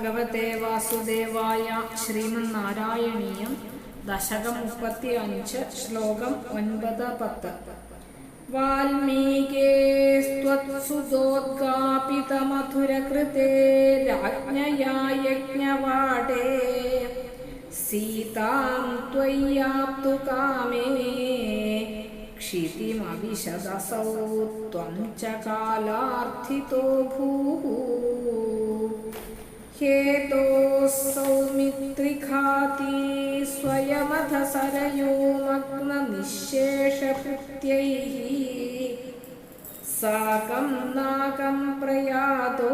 ഭഗവത്തെ വാസുദേവായ ശ്രീമന്നാരായണീയം ദശകം മുപ്പത്തി അഞ്ച് ശ്ലോകം ഒൻപത് പത്ത് വാൽമീകേസ്ത്വത്സുതോദ്ഗാപിതമധുരകൃതേ രാജ്ഞയാ യജ്ഞവാടേ സീതാം त्वय्याप्तु कामे क्षितिमविशदसौ त्वं च कालार्थितो भूः हेतोः सौमित्रिखाती स्वयमथ सरयो मग्ननिःशेषकृत्यैः साकं नाकं प्रयातो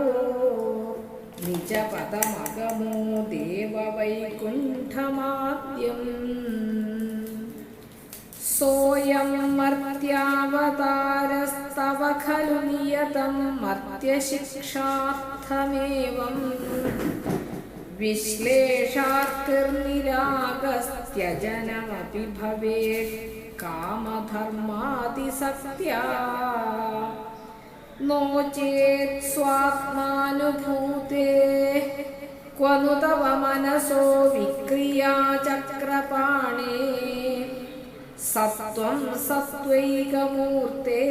निजपदमगमो देववैकुण्ठमाद्यम् सोऽयं मर्त्यावतारस्तव खलु नियतं मर्त्यशिक्षार्थमेवम्। विश्लेषार्तिर्निरागस्त्यजनमपि भवेत्, कामधर्मादिसत्या। नो चेत् स्वात्मानुभूते क्व नु तव मनसो विक्रिया चक्रपाणे സത്വം സത്വൈകമൂർത്തേ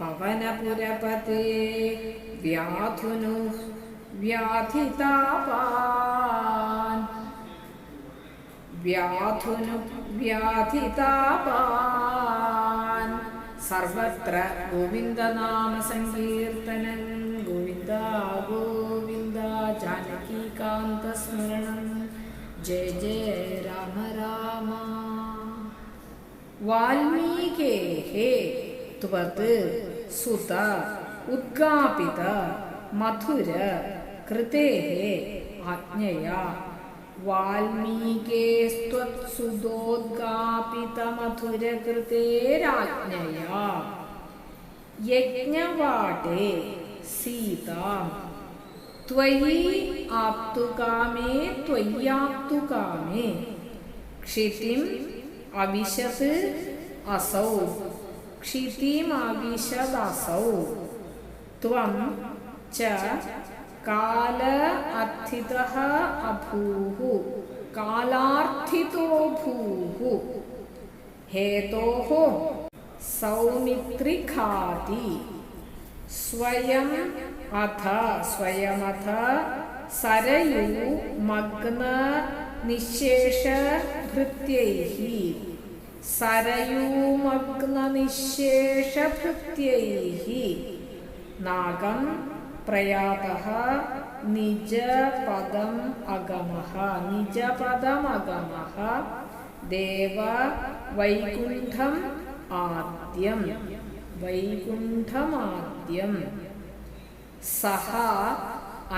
പവനപുരപതേ വ്യാധുനു വ്യാധിതാപാൻ. വ്യാധുനു വ്യാധിതാപാൻ. സർവത്ര ഗോവിന്ദനാമ സങ്കീർത്തനം ഗോവിന്ദ ഗോവിന്ദ ജാനകീകാന്തസ്മരണം. ജയ ജയ രാമ രാമ. वाल्मीकेः त्वत् सुत उद्गापित मधुर कृतेः आज्ञया वाल्मीकेस्त्वत्सुतोद्गापितमधुरकृतेराज्ञया यज्ञवाटे सीता त्वयि आप्तुकामे त्वय्याप्तुकामे क्षितिम् अविशत् असौ। क्षितिमविशदसौ त्वं च काल अर्थितः अभूः। कालार्थितो भूः हेतोः सौमित्रिखाति स्वयम् अथ स्वयमथ सरयु, मग्न निःशेषभृत्यैः सरयूमग्ननिःशेषभृत्यैः। नागं प्रयातः निजपदम् अगमः निजपदमगमः। देव वैकुण्ठम् आद्यं वैकुण्ठमाद्यम्। सः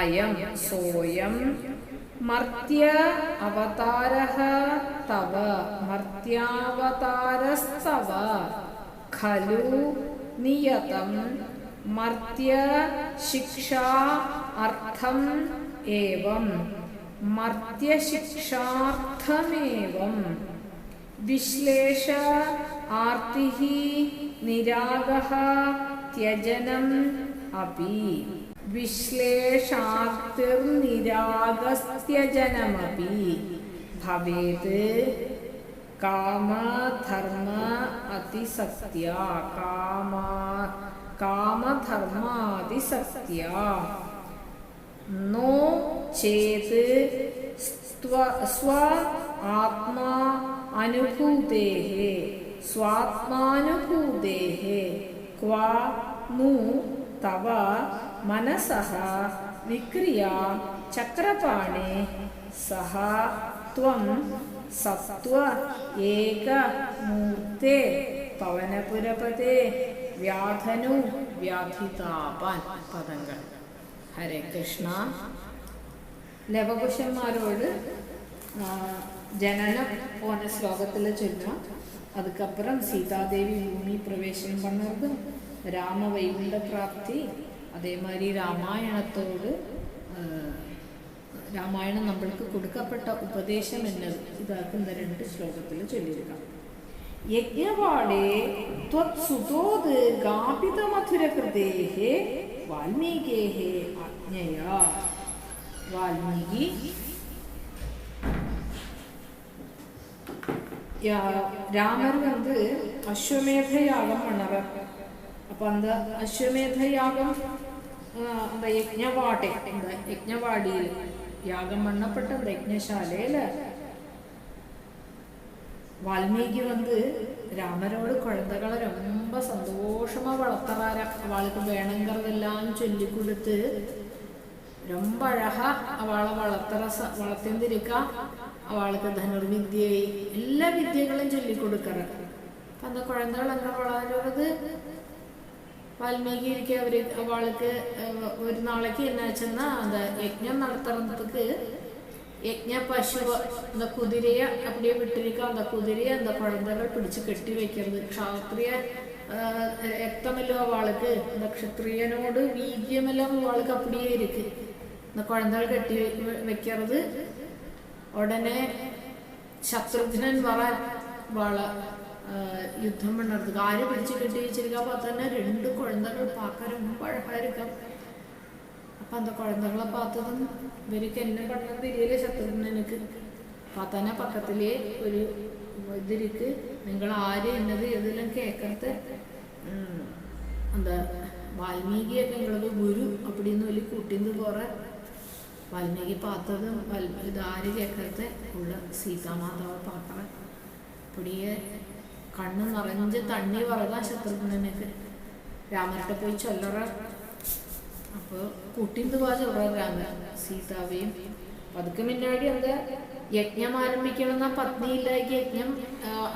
अयं सोऽयं मर्त्य अवतारः तव मर्त्यावतारस्तव खलु नियतं मर्त्य शिक्षा अर्थम् एवं मर्त्यशिक्षार्थमेवं विश्लेष आर्तिः निरागः त्यजनम् अपि विश्लेषार्तिर्निरागस्त्यजनमपि भवेत् कामधर्म अतिसत्या, कामा, कामधर्मादिसत्या। नो चेत् स्व स्व आत्मा अनुभूतेः, स्वात्मानुभूतेः, क्व नु तव മനസഹ വിക്രിയാ ചക്രപാണേ സഹ ത്വം സത്വ ഏക മൂർത്തേ പവനപുരപതേ വ്യാധനു വ്യാധിതാപാൻ പദങ്ങൾ. ഹരേ കൃഷ്ണ. ലവകുശന്മാരോട് ജനനം പോന ശ്ലോകത്തിൽ ചൊല്ലാം അതുക്കപ്പുറം സീതാദേവി ഭൂമി പ്രവേശനം பண்ணதும் രാമവൈകുണ്ഠപ്രാപ്തി അതേമാതിരി രാമായണത്തോട് രാമായണം നമ്മൾക്ക് കൊടുക്കപ്പെട്ട ഉപദേശം എന്നത് ഇതാക്കുന്ന രണ്ട് ശ്ലോകത്തിൽ ചൊല്ലിയിരിക്കാം. യജ്ഞവാളേ ത്വത്സുതോത് ഗാപിതമധുരകൃതേഹേ വാൽമീകേഹേ അജ്ഞയ വാൽമീകി രാമർ വന്ന് അശ്വമേധയാഗം പണറ അപ്പൊ അന്ത അശ്വമേധയാഗം? എന്താ യജ്ഞവാട്ടെ എന്താ യജ്ഞവാടിയിൽ യാഗം பண்ணப்பட்ட ഒരു യജ്ഞശാലയിൽ വാൽമീകി വന്ന് രാമനോട് കുഴന്തകളെ രൊമ്പ സന്തോഷമാ വളർത്തറാര അവൾക്ക് വേണങ്കറതെല്ലാം ചൊല്ലിക്കൊടുത്ത് ரொம்ப അഴഹ അവളെ വളർത്തറ വളർത്തിന്തിരിക്ക അവൾക്ക് ധനുർവിദ്യ എല്ലാ വിദ്യകളും ചൊല്ലിക്കൊടുക്കാറ് അപ്പൊ അന്ന് കുഴന്തകൾ അങ്ങനെ വളരുന്നത്? വാൽമീകിക്ക് അവർ അവൾക്ക് ഒരു നാളേക്ക് എന്നാ വെച്ചെന്നാ അത് യജ്ഞം നടത്തുന്നതുക്ക് യജ്ഞ പശു എന്താ കുതിരയെ അപ്പടിയെ വിട്ടിരിക്കുക എന്താ കുതിരയെ എന്താ കുഴന്തകൾ പിടിച്ച് കെട്ടി വെക്കരുത്. ക്ഷാത്രിയ രക്തമല്ലോ അവൾക്ക് എന്താ ക്ഷത്രിയനോട് വീഗ്യമല്ലോ അവൾക്ക് അപ്പടിയേ ഇരിക്ക്. എന്താ കുഴന്തകൾ കെട്ടി വെക്കരുത്. ഉടനെ ശത്രുഘ്നൻ പറ വാള യുദ്ധം പണ്ടത് കാര്യം പിടിച്ചു കെട്ടി വെച്ചിരിക്കാൻ അപ്പോൾ തന്നെ രണ്ട് കുഴന്തകൾ പാക്കാരും ரொம்ப അപ്പൊ എന്താ കുഴന്തകളെ പാത്തതും ഇവർക്ക് എന്നെ പണ്ടത് തിരിയിലെ ശത്രുഘ്നൻ എനിക്ക്. பார்த்தனா പക്കത്തിലെ ഒരു ഇതിരിക്ക്. നിങ്ങൾ ആര് എന്നത് ഏതെല്ലാം കേൾക്കത്ത് എന്താ വാൽമീകിയൊക്കെ നിങ്ങളത് ഗുരു അപ്പടി നിന്ന് വലിയ കൂട്ടിന്ന് കുറേ വാൽമീകി പാത്തതും വൽ ആര് കേൾക്കത്തെ ഉള്ള സീതാമാതാവ് പാക്കണ. അപ്പടിയെ കണ്ണ് നിറഞ്ഞ് തണ്ണി പറക ശത്രുഘ്നനൊക്കെ. രാമനോട് പോയി ചൊല്ലറ. അപ്പോൾ കൂട്ടിന്ന് പോവാ ചൊല്ലറ രാമൻ. സീതാവേയും പതുക്കെ മുന്നാടി എന്താ? യജ്ഞം ആരംഭിക്കണമെന്ന പത്നിയിലേക്ക് യജ്ഞം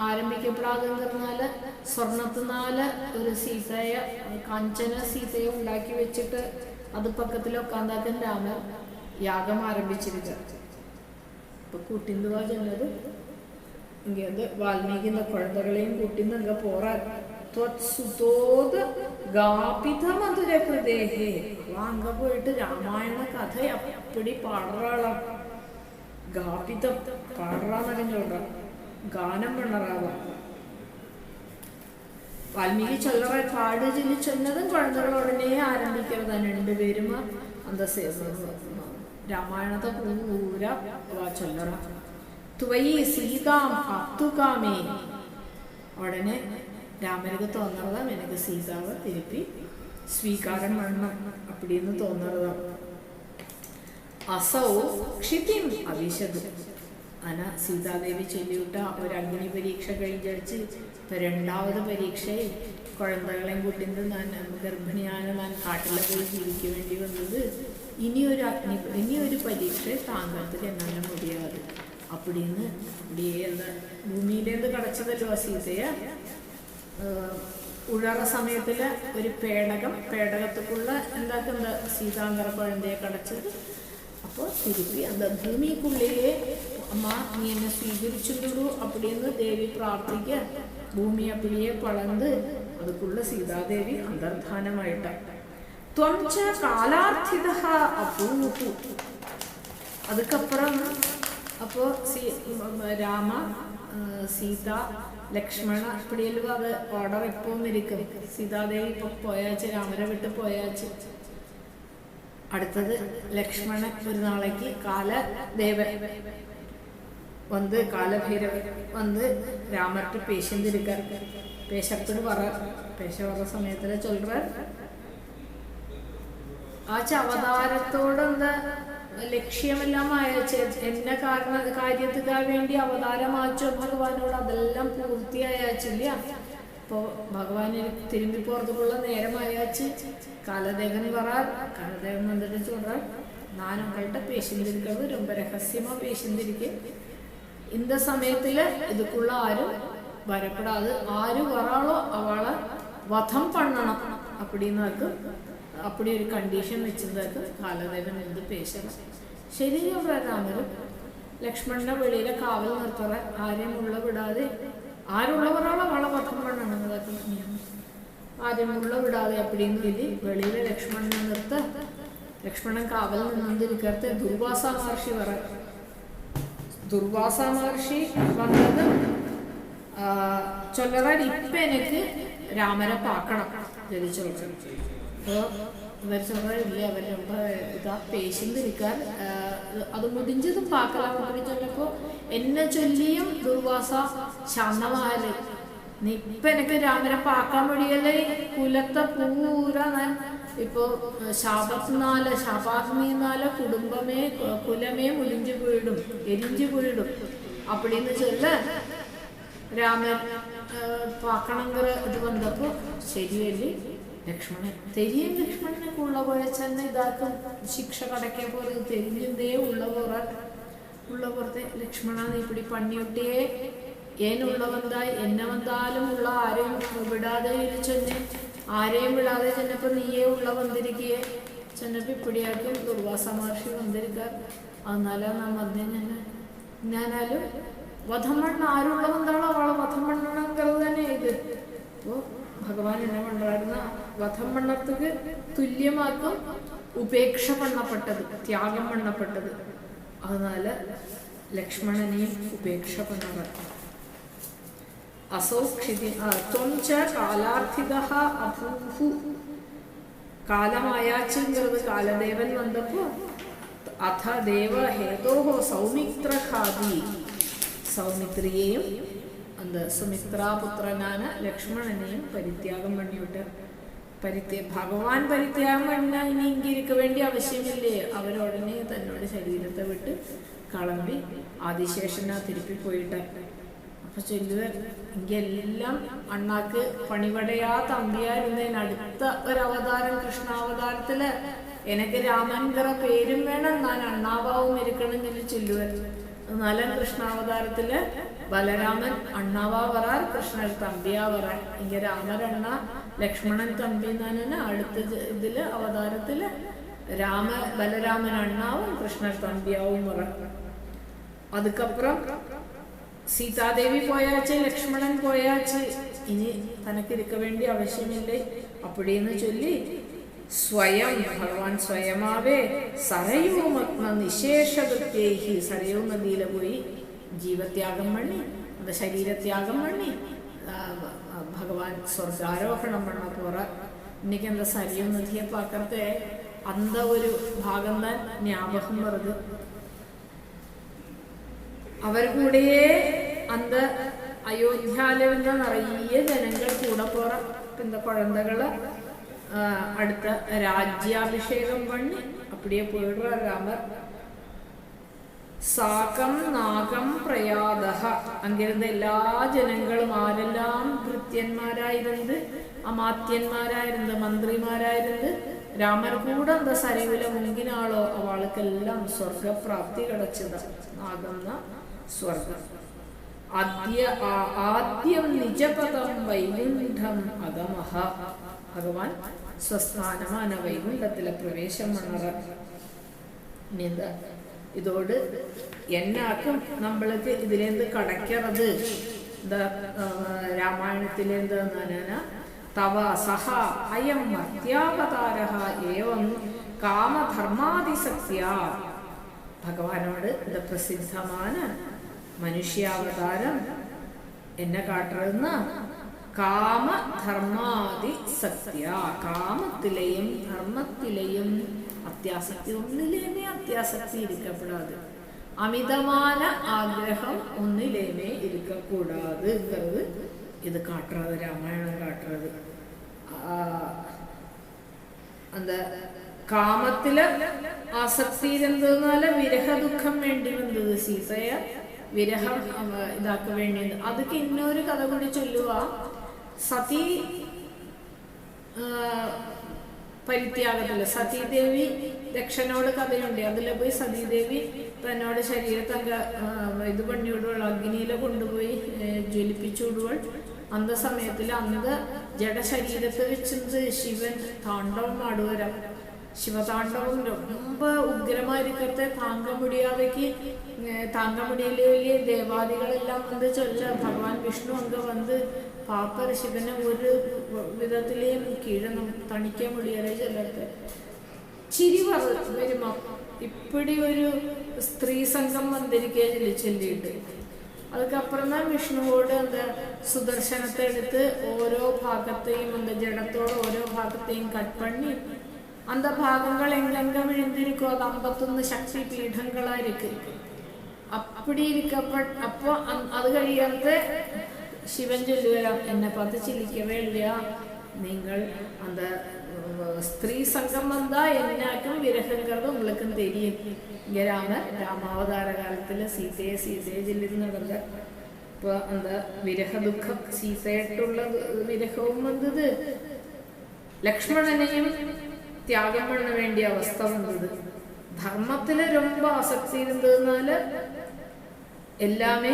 ആരംഭിക്കപ്പെടാതെന്നാൽ സ്വർണത്തിനാല് ഒരു സീതയെ കാഞ്ചന സീതയെ ഉണ്ടാക്കി വെച്ചിട്ട് അത് പക്കത്തിൽ ഒക്കാന്താക്കൻ രാമൻ യാഗം ആരംഭിച്ചിരിക്കുക അപ്പൊ കൂട്ടിന്തുവാ ചെന്നത് இங்க வந்து வால்மீகி இந்த குழந்தைகளையும் கூட்டின்னு அங்க போறார் ത്വത്സുതോത് ഗാപിത മധുര ഹൃദയഹേ അവ അങ്ക പോയിട്ട് രാമായണ കഥ അപ്പടി പാടുറാളാം ഗാപിതം പാടുറാന്നൊക്കെ சொல்ற ഗാനം പണ്ണറാവ വാൽമീകി ചൊല്ലറ പാട് ചൊല്ലി ചൊന്നതും കുഴന്തകൾ ഉടനെ ആരംഭിക്കുന്നത് രണ്ടുപേരും അന്ത രാമായണത്തെ പൂര അവ ചൊല്ലറ ഉടനെ രാമനക്ക് തോന്നറതാം എനിക്ക് സീതാവ് തിരുപ്പി സ്വീകാരം വേണം അപ്പടിന്ന് തോന്നറതാം. അസൗ ക്ഷിതിം അവിശതു അന സീതാദേവി ചൊല്ലിവിട്ട ഒരു അഗ്നി പരീക്ഷ കഴിഞ്ഞടിച്ച് ഇപ്പൊ രണ്ടാമത് പരീക്ഷയെ കുഴമ്പകളെയും കൂട്ടിന്ന് ഞാൻ ഗർഭിണിയാണ് ഞാൻ കാട്ടിലെ പോയി ജീവിക്കാൻ വേണ്ടി വന്നത് ഇനിയൊരു അഗ്നി ഇനിയൊരു പരീക്ഷ താങ്കൾക്ക് എന്നാലും മുടിയാതെ அப்படின்னு அப்படியே அந்த ഭൂമിയിലേന്ന് കടച്ചതല്ലോ ആ സീതയെ ഏഹ് ഉഴറ സമയത്തില് ഒരു പേടകം പേടകത്തുക്കുള്ള എന്താക്കുന്ന സീതാങ്കര കുഴന്തയെ കടച്ചത് അപ്പോൾ തിരുപ്പി அந்த ഭൂമിക്കുള്ളിലെ അമ്മ നീ എന്നെ സ്വീകരിച്ചുള്ളൂ அப்படின்னு ദേവി പ്രാർത്ഥിക്ക ഭൂമി அப்படியே പളന്ന് അതുക്കുള്ള സീതാദേവി അന്തർധാനമായിട്ട് ത്വം ച കാലാർത്ഥിത അപൂഹു அதுக்கப்புறம் അപ്പോ സീ രാമ സീത ലക്ഷ്മണ ഇപ്പടിയെല്ലാം അത് ഓർഡർ എപ്പോഴും ഇരിക്കും. സീതാദേവി ഇപ്പൊ പോയാച്ച് രാമനെ വിട്ട് പോയാച്ച്. അടുത്തത് ലക്ഷ്മണ ഒരു നാളേക്ക് കാലദേവൻ. വന്ന് കാലഭീരവ വന്ന് രാമർക്ക് പേശന്തിരിക്ക പേശത്തോട് പറ പേശ പറഞ്ഞ സമയത്തിൽ ചൊല്ലുക ആ അവതാരത്തോട് ലക്ഷ്യമെല്ലാം അയച്ച് എന്ന കാരണ കാര്യത്തിക്കാ വേണ്ടി അവതാരമാച്ചോ ഭഗവാനോട് അതെല്ലാം പൂർത്തിയായാച്ചില്ല ഇപ്പോ ഭഗവാന് തിരുമ്പി പുറത്തുള്ള നേരം അയച്ച് കാലദേവൻ വരാർ കാലദേവൻ വന്നിട്ട് சொல்றார் நான் உங்கள்கிட்ட பேசிந்திருக்கிறது ரொம்ப ரகசியமா பேசிந்திருக்கேன் இந்த சமயத்துல இதுக்குள்ள ആരും വരപ്പെടാതെ ആര് വരാളോ അവളെ വധം പണ്ണണം அப்படின்னாக்கு அப்படி ஒரு கண்டிஷன் வச்சிருந்தாக்கு കാലദേവൻ എന്ത് പേശണം ശരി രാമരും ലക്ഷ്മണന്റെ വെളിയിലെ കാവൽ നിർത്തറ ആരെയും ഉള്ള വിടാതെ ആരുള്ളവരാളോ അവളെ വധം പണ്ണണം അതൊക്കെ നിയമം ആരെയും ഉള്ള വിടാതെ அப்படின்னு சொல்லி വെളിയിലെ ലക്ഷ്മണനെ നിർത്ത ലക്ഷ്മണൻ കാവൽ നിന്നിരിക്കത്തെ ദുർവാസ മഹർഷി വര ദുർവാസ മഹർഷി വന്നത് ആ, ചൊല്ലറാൻ ഇപ്പൊ എനിക്ക് രാമനെ പാക്കണം ജനിച്ചു ഡോക്ടർ വരുന്നവരില്ല അവർ ரொம்ப ഇതാ പേഷ്യന്റ് ഇരിക്കാൻ അത് മുടിഞ്ഞതും പാക്കലാം അവർ ചൊല്ലപ്പോൾ എന്നെ ചൊല്ലിയും ദുർവാസ ശാന്തമായത്. നീ ഇപ്പം എനിക്ക് രാമനെ പാക്കാൻ വഴിയല്ലേ കുലത്തെ പൂരാ ഞാൻ. ഇപ്പോൾ ശാപത്തിനാല് ശാപാഗ്നിന്നാൽ കുടുംബമേ കുലമേ മുടിഞ്ചു വീടും എരിഞ്ചു വീടും അപ്പടിന്ന് ചൊല്ല രാമ പാക്കണങ്കർ ഇത് വന്നപ്പോൾ ശരിയല്ലേ? ലക്ഷ്മണൻ. തെരിയും ലക്ഷ്മണനൊക്കെ ഉള്ള പോലെ ചെന്ന ഇതാക്കും. ശിക്ഷ കടക്കെ പോലെ തെരിഞ്ഞതേ ഉള്ള പോറ ഉള്ള പുറത്തെ ലക്ഷ്മണ നീ ഇപ്പിടി പണിയൊട്ടേ ഏനുള്ളവന്തായി എന്നെ വന്നാലും ഉള്ള ആരെയും വിടാതെ ചെന്നെ ആരെയും വിടാതെ ചെന്നപ്പോ നീയേ ഉള്ള വന്നിരിക്കേ. ചെന്നപ്പോൾ ഇപ്പിടിയാക്കി ദുർവാസ മഹർഷി വന്നിരിക്കാർ. എന്നാലും നാം വന്നേ ഞാൻ ഞാനാലും വധം പണ്ണ ആരുള്ള വന്നാളോ അവളെ വധം പണ്ണണമെങ്കിൽ തന്നെ ഇത്. ഓ ഭഗവാൻ എന്നെ കൊണ്ടായിരുന്ന വധം പണ്ണത്തത് തുല്യമാക്കും ഉപേക്ഷ പണ്ണപ്പെട്ടത് ത്യാഗം പണ്ണപ്പെട്ടത് അതിനാല് ലക്ഷ്മണനെയും ഉപേക്ഷ പണ്ണത് അസോക്ഷിതി ത്വംച കാലാർത്ഥിത അഭൂഹു. കാലമായാച്ചത് കാലദേവൻ വന്നപ്പോ അഥ ദേവ ഹേതോഹോ സൗമിത്ര ഖാദി സൗമിത്രിയെയും அந்த സുമിത്രാപുത്രനാണ് ലക്ഷ്മണനെയും പരിത്യാഗം பரித்தியாகம் പരിത്യ ഭഗവാൻ പരിത്യാഗം ഇനി ഇന്ത്യയ്ക്ക് വേണ്ടി ആവശ്യമില്ലേ? അവരോടനെ തന്നോട് ശരീരത്തെ വിട്ട് കളമ്പി ആദിശേഷന തിരുപ്പി പോയിട്ട്. അപ്പൊ ചൊല്ലുക എല്ലാം അണ്ണാക്ക് പണിപടയാ തമ്പിയായിരുന്നതിന് അടുത്ത ഒരവതാരം കൃഷ്ണാവതാരത്തിൽ എനിക്ക് രാമൻകറ പേരും വേണം. ഞാൻ അണ്ണാവാവും ഇരിക്കണം എന്ന് ചൊല്ലുവായിരുന്നു നല്ല കൃഷ്ണാവതാരത്തിൽ ബലരാമൻ അണ്ണാവാ വറാർ കൃഷ്ണൻ തമ്പിയാ വറാർ ഇങ്ങനെ രാമരണ്ണ ലക്ഷ്മണൻ തമ്പി എന്നാണ് അടുത്ത ഇതിൽ അവതാരത്തിൽ രാമ ബലരാമൻ അണ്ണാവും കൃഷ്ണൻ തമ്പിയാവും പറഞ്ഞു അതുക്കപ്പുറം സീതാദേവി പോയാച്ച് ലക്ഷ്മണൻ പോയാച്ച്. ഇനി തനക്കിരിക്ക വേണ്ടി ആവശ്യമില്ലേ? അപ്പടിയെന്ന് ചൊല്ലി സ്വയം ഭഗവാൻ സ്വയമാവേ സരയുമത്മ നിശേഷകൃത്യേഹി സരയൂ നദിയിലെ പോയി ജീവത്യാഗം പണി ശരീരത്യാഗം പണി ഭഗവാൻ സ്വർഗാരോഹണം പണ പോറ இன்னைக்கு அந்த சரியு நதியை பார்க்கறது அந்த ஒரு ഭാഗം தான் ஞாபகம் வருது അവർ കൂടെയേ அந்த അയോധ്യാല് இருந்த நிறைய ജനങ്ങൾ കൂടെ പോറ இந்த குழந்தைகளை ஆஹ், அடுத்த ராஜ்யாபிஷேகம் பண்ணி அப்படியே போயிடுற ராமர் സാകം നാഗം പ്രയാതഹ അങ്ങിരുന്ന എല്ലാ ജനങ്ങളും ആരെല്ലാം ഭൃത്യന്മാരായിരുന്നത് അമാത്യന്മാരായിരുന്നത് മന്ത്രിമാരായിരുന്നത് രാമൻ കൂടെ അന്ത സരിവില മുൻകിനാളോ അവൾക്കെല്ലാം സ്വർഗപ്രാപ്തി കിടച്ചത്. നാഗം സ്വർഗം ആദ്യ ആദ്യം നിജപദം വൈകുണ്ഠം അഗമഹ. ഭഗവാൻ സ്വസ്ഥാനമാണ് വൈകുണ്ഠത്തിലെ പ്രവേശം എന്താ? ഇതോട് എന്നാക്കും നമ്മൾക്ക് ഇതിലെന്ത് കടക്കണത് എന്താ രാമായണത്തിലെ തവ സഹ അയം അത്യാവതാര ഏവം കാമധർമാതിസക്തിയ ഭഗവാനോട് ഇത് പ്രസിദ്ധമാണ്. മനുഷ്യാവതാരം എന്നെ കാട്ടുന്ന കാമ ധർമാതി സത്യ കാമത്തിലെയും ധർമ്മത്തിലെയും. അത്യാസക്തി ഒന്നിലേമേ അത്യാസക്തി ഇരിക്കപ്പെടാതെ. അമിതമായ ആഗ്രഹം ഒന്നിലേമേ ഇരിക്കക്കൂടാതെ ഇത് കാട്ടുന്നത് രാമായണം കാട്ടുന്നത് എന്താ കാമത്തിൽ ആസക്തി എന്തെന്നാൽ വിരഹ ദുഃഖം വേണ്ടി വന്നത് സീതയെ വിരഹം ഇതാക്ക വേണ്ടി അതൊക്കെ ഇന്നൊരു കഥ കൂടി ചൊല്ലുവാ. സതി ആ, പരിത്യാഗത്തില് സതീദേവി ദക്ഷനോട് കഥയുണ്ട് അതിൽ പോയി സതീദേവി തന്നോട് ശരീരത്തങ്ക ആ, ഇത് പണിവിടുവൾ അഗ്നിയിലെ കൊണ്ടുപോയി ഏ, ജ്വലിപ്പിച്ചുവിടുവൾ അന്ത സമയത്തിൽ അന്ത ജഡശരീരത്തെ വെച്ചിട്ട് ശിവൻ താണ്ഡവം ആടുവരാം ശിവതാണ്ഡവം ரொம்ப ഉഗ്രമാ ഇരിക്കത്തെ താങ്ക മുടിയാതെക്ക് താങ്ക മുടിയിലെ ദേവാദികളെല്ലാം വന്ന് ചൊല്ല ഭഗവാൻ വിഷ്ണു അങ്ക വന്ന് പാപ്പ ഋഷിപ്പിന് ഒരു വിധത്തിലെയും കീഴൊന്നും തണിക്കാൻ വിളിയാലേ ചെല്ലട്ടെ ചിരി വരുമോ ഇപ്പടി ഒരു സ്ത്രീ സംഘം വന്നിരിക്കുക ചൊല്ലിയിട്ട്. അതുക്കപ്പുറം തന്നെ വിഷ്ണുവോട് എന്താ സുദർശനത്തെ എടുത്ത് ഓരോ ഭാഗത്തെയും എന്താ ജഡത്തോട് ഓരോ ഭാഗത്തെയും കട്ട് പണി അന്ത ഭാഗങ്ങൾ എങ്കിലെങ്ക വിഴുന്നിരിക്കും അത് അമ്പത്തൊന്ന് ശക്തി പീഠങ്ങളായിരിക്കും. അപ്പടി ഇരിക്കപ്പ അപ്പൊ അത് കഴിയാത്ത ശിവൻ ചൊല്ലുകയാം എന്നെ പതിച്ചിരിക്കവേണ്ട നിങ്ങൾ അത് സ്ത്രീ സംഘം വന്നാ എന്നാക്കും വിരഹങ്കൃതം ഉള്ളക്കും തെരിയും. ഇങ്ങനെയാണ് രാമാവതാര കാലത്തിൽ സീതയെ സീതയെ ചൊല്ലുന്നത് ഇപ്പോൾ എന്താ വിരഹ ദുഃഖം സീതയായിട്ടുള്ള വിരഹവും വന്നത് ലക്ഷ്മണനെയും ത്യാഗം പണ വേണ്ടിയ അവസ്ഥ വന്നത്. ധർമ്മത്തിൽ രൊമ്പ ആസക്തി ഇരുന്നതിനാല് എല്ലാമേ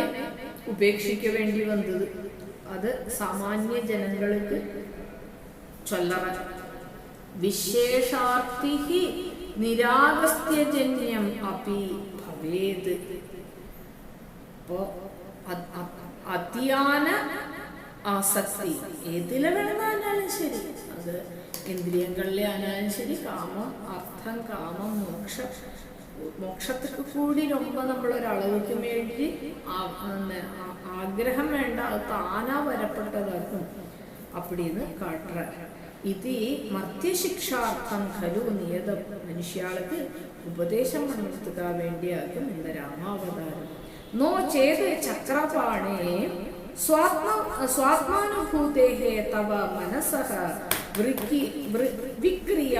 ഉപേക്ഷിക്ക വേണ്ടി വന്നത്. അത് സാമാന്യ ജനങ്ങൾക്ക് ചൊല്ലറ വിശേഷാർത്ഥി നിരാഗസ്ത്യജന്യം അപി ഭവേത്. അപ്പോ അതിയാന ആസക്തി. ഏതിലെ വേണമെന്നാലും ശരി? അത് ഇന്ദ്രിയങ്ങളിലെ ആനാലും ശരി. കാമം അർത്ഥം കാമം മോക്ഷം. മോക്ഷത്തിനു കൂടി രൊമ്പ നമ്മൾ ഒരളവയ്ക്കു വേണ്ടി ആഗ്രഹം വേണ്ട താനാ വരപ്പെട്ടതാക്കും അപ്പടിന്ന് കാട്ടുക ഇത് മധ്യശിക്ഷാർത്ഥം ഖലു നിയത. മനുഷ്യർക്ക് ഉപദേശം കൊടുത്തുക വേണ്ടിയാക്കും എന്ന രാമാവതാരം. നോ ചേത് ചക്രപാണേ സ്വാത്മാനുഭൂതേഹേ തവ മനസഹ വിക്രിയ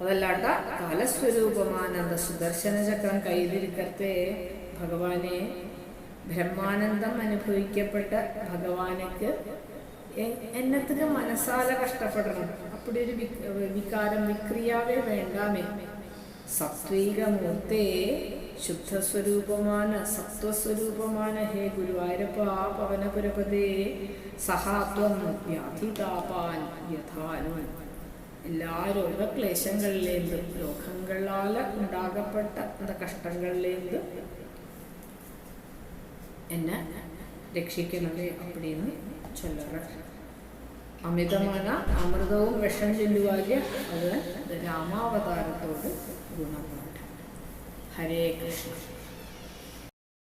അതല്ലാത്ത കാലസ്വരൂപമാനന്ദ സുദർശന ചക്രം കൈതിരിക്കത്തെ ഭഗവാനെ ബ്രഹ്മാനന്ദം അനുഭവിക്കപ്പെട്ട ഭഗവാനക്ക് എന്നത്തിന് മനസ്സാല കഷ്ടപ്പെടണം. അപ്പടി ഒരു വികാരം വിക്രിയാവേ വേണ്ടാമേ. സത്വീകമൂർത്തേ ശുദ്ധസ്വരൂപമാണ് സത്വസ്വരൂപമാണ്. ഹേ ഗുരുവായൂരപ്പ പവനപുരപതേ സഹാത്വം വ്യാധിതാപാൻ യഥാനോ എല്ലാ രോഗക്ലേശങ്ങളിലേന്ത് രോഗങ്ങളാൽ ഉണ്ടാകപ്പെട്ട എന്താ കഷ്ടങ്ങളിലേന്ത് എന്നെ രക്ഷിക്കണമേ അപ്പടിന്ന് ചൊല്ലറ. അമിതമാണ് അമൃതവും വിഷം ചൊല്ലുവാകെ അത് രാമാവതാരത്തോട് ഗുണമാണ് ഹരേ കൃഷ്ണ.